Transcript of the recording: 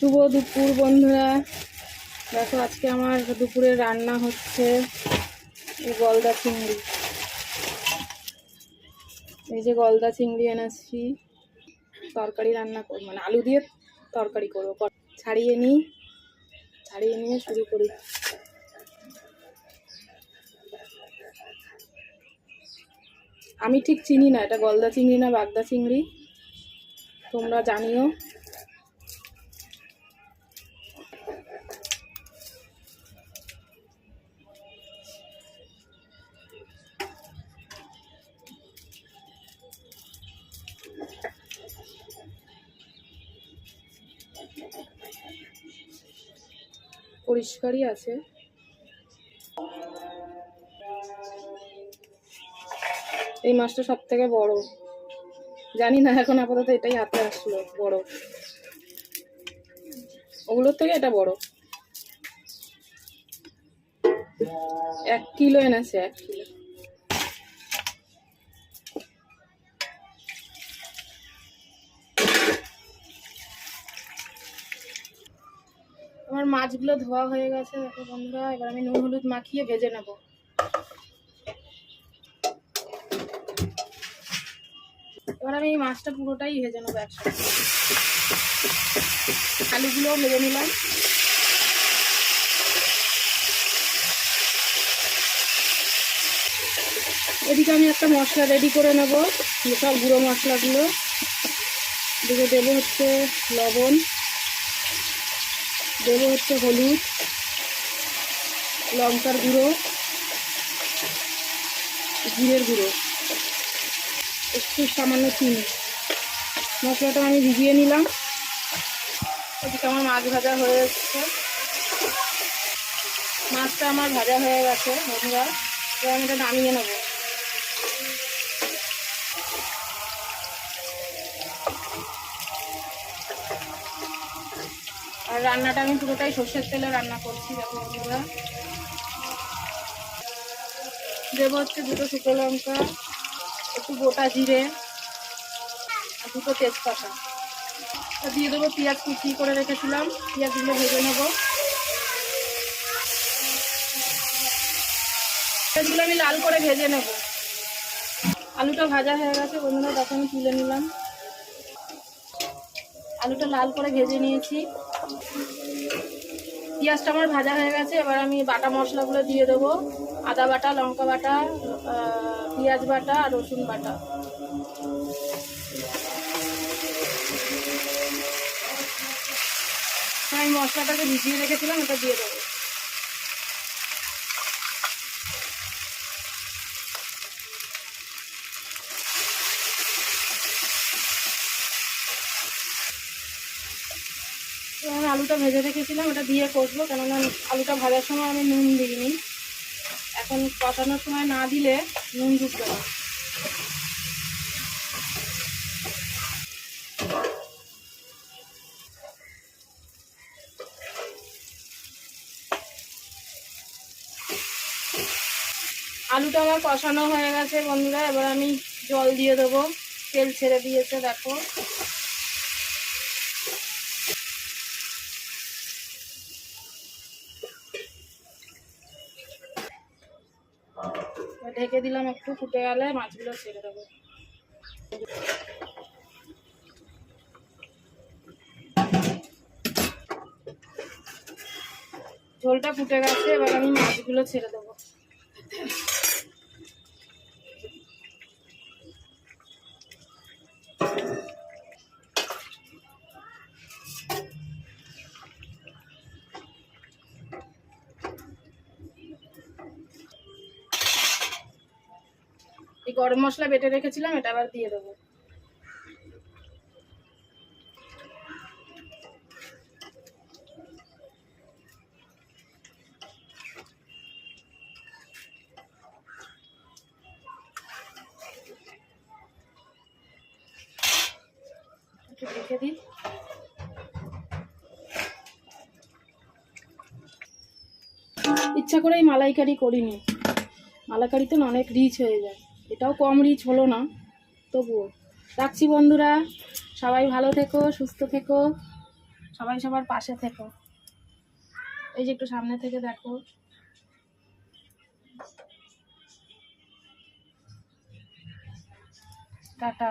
শুভ দুপুর, বন্ধুরা। দেখো, আজকে আমার দুপুরে রান্না হচ্ছে গলদা চিংড়ি। এই যে গলদা চিংড়ি এনেছি, তরকারি রান্না কর মানে আলু দিয়ে তরকারি করব। ছাড়িয়ে নিই, ছাড়িয়ে নিয়ে শুরু করি। আমি ঠিক চিনি না, এটা গলদা চিংড়ি না বাগদা চিংড়ি? তোমরা জানিও। পরিষ্কারই আছে। এই মাছটা সব থেকে বড়। জানি না, এখন আপাতত এটাই হাতে আসলো, বড়। ওগুলোর থেকে এটা বড়। এক কিলো এনেছে, এক কিলো। মাছগুলো ধোয়া হয়ে গেছে। দেখো বন্ধুরা, এবার আমি নুন হলুদ মাখিয়ে ভেজে নেব। এবার আমি মাছটা পুরোটাই ভেজে নেব একসাথে। আলুগুলোও ভেজে নিলাম। এদিকে আমি একটা মশলা রেডি করে নেব, সব গুঁড়ো মশলাগুলো। দেবো হচ্ছে লবণ। দেবো হচ্ছে হলুদ, লঙ্কার গুঁড়ো, জিরের গুঁড়ো। একটু সামান্য চিনি। মশলাটা আমি ভিজিয়ে নিলাম। এদিকে আমার মাছ ভাজা হয়ে এসছে। মাছটা আমার ভাজা হয়ে গেছে, বন্ধুরা। এবার আমি এটা নামিয়ে নেব। রান্নাটা আমি পুরোটাই সর্ষের তেলে রান্না করছি বন্ধুরা। দেবো হচ্ছে দুটো শুকনো লঙ্কা, একটু গোটা জিরে, আর দুটো তেজপাতা। দিয়ে দেবো পেঁয়াজ কুচি করে রেখেছিলাম পেঁয়াজগুলো ভেজে নেব। পেঁয়াজগুলো আমি লাল করে ভেজে নেব। আলুটা ভাজা হয়ে গেছে বন্ধুরা আমি তুলে নিলাম। আলুটা লাল করে ভেজে নিয়েছি। পেঁয়াজটা আমার ভাজা হয়ে গেছে, এবার আমি বাটা মশলাগুলো দিয়ে দেবো। আদা বাটা, লঙ্কা বাটা পিঁয়াজ বাটা আর রসুন বাটা। আমি মশলাটাকে ভিজিয়ে রেখেছিলাম, ওটা দিয়ে দেবো। আমি আলুটা ভেজে রেখেছিলাম ওটা দিয়ে কষবো কেননা আলুটা ভাজার সময় আমি নুন দিইনি। এখন কষানোর সময় না দিলে নুন ঢুকবে না। আলুটা আমার কষানো হয়ে গেছে বন্ধুরা, এবার আমি জল দিয়ে দেবো। তেল ছেড়ে দিয়েছে, দেখো। ঢেকে দিলাম একটু, ফুটে গেলে মাছগুলো ছেড়ে দেবো। ঝোলটা ফুটে গেছে, এবার আমি মাছগুলো ছেড়ে দেবো। এই গরম মশলা বেটে রেখেছিলাম, এটা আবার দিয়ে দেবো। ইচ্ছা করেই মালাইকারি করিনি। মালাইকারিতে অনেক রিচ হয়ে যায়। এটাও কম রিচ হলো না। তবুও রাখছি বন্ধুরা, সবাই ভালো থেকো, সুস্থ থেকো, সবাই সবার পাশে থেকো। এই যে একটু সামনে থেকে দেখো। টাটা।